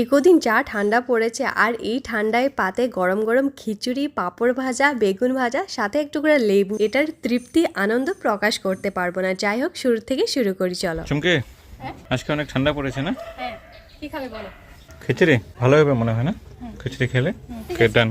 একদিন যা ঠান্ডা পড়েছে আর এই ঠান্ডায় পাতে গরম গরম খিচুড়ি পাঁপড় ভাজা বেগুন ভাজা সাথে একটু করে লেবু। এটার তৃপ্তি আনন্দ প্রকাশ করতে পারব না। যাই হোক শুরু থেকে শুরু করি চলো। চুমকে আজকে অনেক ঠান্ডা পড়েছে না? হ্যাঁ কি খাবে বলো? খিচুড়ি ভালো হবে মনে হয় না? খিচুড়ি খেলে? কেটান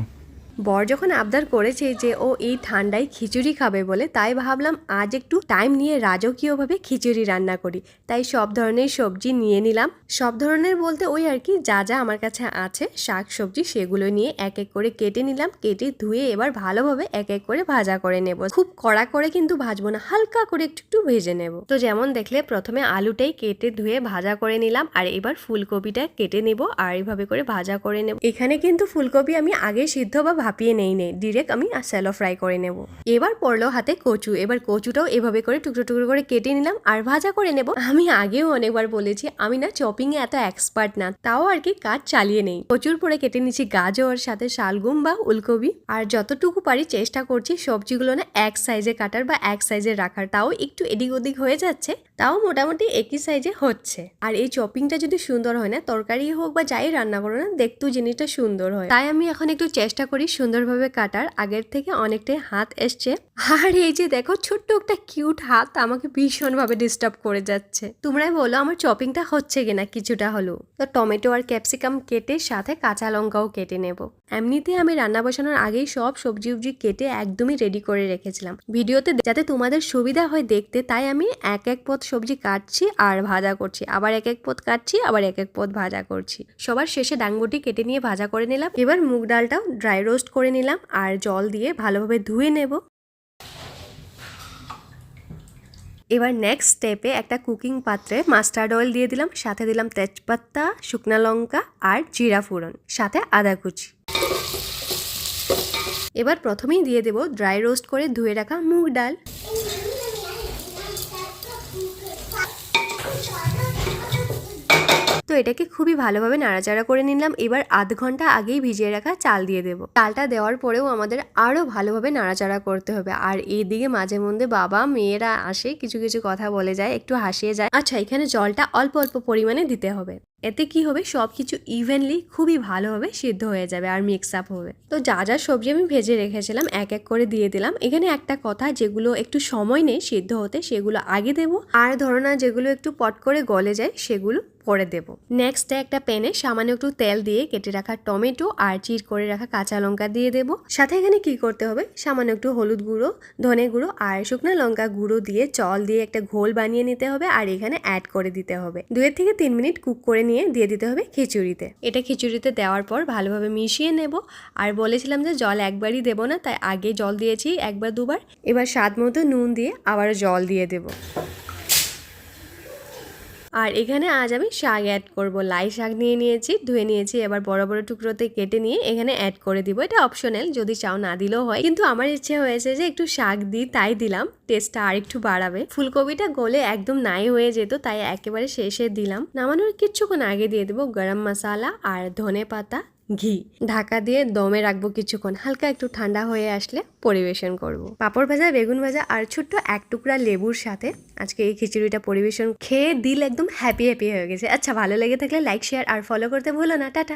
বর যখন আবদার করেছে যে ও এই ঠান্ডায় খিচুড়ি খাবে বলে, তাই ভাবলাম আজ একটু টাইম নিয়ে রাজকীয়ভাবে খিচুড়ি রান্না করি। তাই সব ধরনের সবজি নিয়ে নিলাম। সব ধরনের বলতে ওই আর কি, যা যা আমার কাছে আছে শাক সবজি সেগুলো নিয়ে এক এক করে কেটে নিলাম। কেটে ধুয়ে এবার ভালোভাবে এক এক করে ভাজা করে নেব। খুব কড়া করে কিন্তু ভাজবো না, হালকা করে একটু একটু ভেজে নেব। তো যেমন দেখলে প্রথমে আলুটাই কেটে ধুয়ে ভাজা করে নিলাম, আর এবার ফুলকপিটা কেটে নেব, আর এইভাবে করে ভাজা করে নেব। এখানে কিন্তু ফুলকপি আমি আগে সিদ্ধ বা ভাপিয়ে নেই নেই ডিরেক্ট আমি স্যালো ফ্রাই করে নেব। এবার পড়ল হাতে কচু, এবার কচুটাও এভাবে করে টুকরো টুকরো করে কেটে নিলাম আর ভাজা করে নেব। আমি আগেও অনেকবার বলেছি, আমি না চপিং এ এত এক্সপার্ট না, তাও আর কি কাজ চালিয়ে নেই। প্রচুর পরে কেটে নিচ্ছি গাজর, সাথে শালগুম বা উলকপি আর যতটুকু পারি চেষ্টা করছি সবজিগুলো না এক সাইজে কাটার বা এক সাইজে রাখার, তাও একটু এদিক ওদিক হয়ে যাচ্ছে, তাও মোটামুটি একই সাইজে হচ্ছে। আর এই চপিংটা যদি সুন্দর হয় না তরকারি হোক বা যাই রান্না করো না, দেখতেও জিনিসটা সুন্দর হয়। তাই আমি এখন একটু চেষ্টা করি সুন্দরভাবে কাটার আগের থেকে অনেকটাই হাত এসছে। আর এই যে দেখো, ছোট্ট একটা কিউট হাত আমাকে ভীষণভাবে ডিস্টার্ব করে যাচ্ছে। তোমরাই বলো, আমার চপিংটা হচ্ছে কিনা কিছুটা হলেও। তো টমেটো আর ক্যাপসিকাম কেটে সাথে কাঁচা লঙ্কাও কেটে নেব। এমনিতে আমি রান্না বসানোর আগেই সব সবজি উবজি কেটে একদমই রেডি করে রেখেছিলাম। ভিডিওতে যাতে তোমাদের সুবিধা হয় দেখতে, তাই আমি এক এক পথ সবজি কাটছি আর ভাজা করছি। আবার এক এক পথ কাটছি, আবার এক এক পথ ভাজা করছি। সবার শেষে ডাঙ্গুটি কেটে নিয়ে ভাজা করে নিলাম। এবার মুগ ডালটাও ড্রাই রোস্ট করে নিলাম আর জল দিয়ে ভালোভাবে ধুয়ে নেব। এবার নেক্সট স্টেপে একটা কুকিং পাত্রে মাস্টার্ড অয়েল দিয়ে দিলাম, সাথে দিলাম তেজপাতা, শুকনা লঙ্কা আর জিরা ফোড়ন, সাথে আদা কুচি। এবার প্রথমেই দিয়ে দেব ড্রাই রোস্ট করে ধুয়ে রাখা মুগ ডাল। তো এটাকে খুবই ভালোভাবে নাড়াচাড়া করে নিলাম। এবার আধ ঘণ্টা আগেই ভিজিয়ে রাখা চাল দিয়ে দেবো। চালটা দেওয়ার পরেও আমাদের আরও ভালোভাবে নাড়াচাড়া করতে হবে। আর এইদিকে মাঝে মধ্যে বাবা, মেয়েরা আসে, কিছু কিছু কথা বলে যায়, একটু হাসিয়ে যায়। আচ্ছা এখানে জলটা অল্প অল্প পরিমাণে দিতে হবে। এতে কি হবে? সব কিছু ইভেনলি খুবই ভালোভাবে সিদ্ধ হয়ে যাবে আর মিক্স আপ হবে। তো যা যা সবজি আমি ভেজে রেখেছিলাম, এক এক করে দিয়ে দিলাম। এখানে একটা কথা, যেগুলো একটু সময় নেই সিদ্ধ হতে, সেগুলো আগে দেব। আর ধরো না, যেগুলো একটু পট করে গলে যায়, সেগুলো পরে দেব। নেক্সট একটা প্যানে সামান্য একটু তেল দিয়ে কেটে রাখা টমেটো আর চির করে রাখা কাঁচা লঙ্কা দিয়ে দেব। সাথে এখানে কি করতে হবে? সামান্য একটু হলুদ গুঁড়ো, ধনে গুঁড়ো আর শুকনো লঙ্কা গুঁড়ো দিয়ে জল দিয়ে একটা ঘোল বানিয়ে নিতে হবে আর এখানে অ্যাড করে দিতে হবে। দুয়ের থেকে তিন মিনিট কুক করে নিয়ে দিয়ে দিতে হবে খিচুড়িতে। এটা খিচুড়িতে দেওয়ার পর ভালোভাবে মিশিয়ে নেব। আর বলেছিলাম যে জল একবারই দেবো না, তাই আগে জল দিয়েছি একবার দুবার। এবার স্বাদ মতো নুন দিয়ে আবার জল দিয়ে দেবো। আর এখানে আজ আমি শাক অ্যাড করব। লাই শাক নিয়ে নিয়েছি, ধুয়ে নিয়েছি, এবার বড় বড় টুকরোতে কেটে নিয়ে এখানে অ্যাড করে দিব। এটা অপশনাল যদি চাও না দিলেও হয়। কিন্তু আমার ইচ্ছে হয়েছে যে একটু শাক দিই, তাই দিলাম। টেস্টটা আর একটু বাড়াবে। ফুলকপিটা গলে একদম নাই হয়ে যেত, তাই একেবারে শেষে দিলাম। নামানোর কিছুক্ষণ আগে দিয়ে দেবো গরম মশলা আর ধনে পাতা। ঘি। ঢাকা দিয়ে দমে রাখব কিছুক্ষণ। হালকা একটু ঠান্ডা হয়ে আসলে পরিবেশন করব। পাঁপড় ভাজা, বেগুন ভাজা আর ছোট্ট এক টুকরা লেবুর সাথে আজকে এই খিচুড়িটা পরিবেশন খেয়ে দিল একদম হ্যাপি হ্যাপি হয়ে গেছে। আচ্ছা ভালো লেগে থাকলে লাইক শেয়ার আর ফলো করতে ভুলো না। টাটা।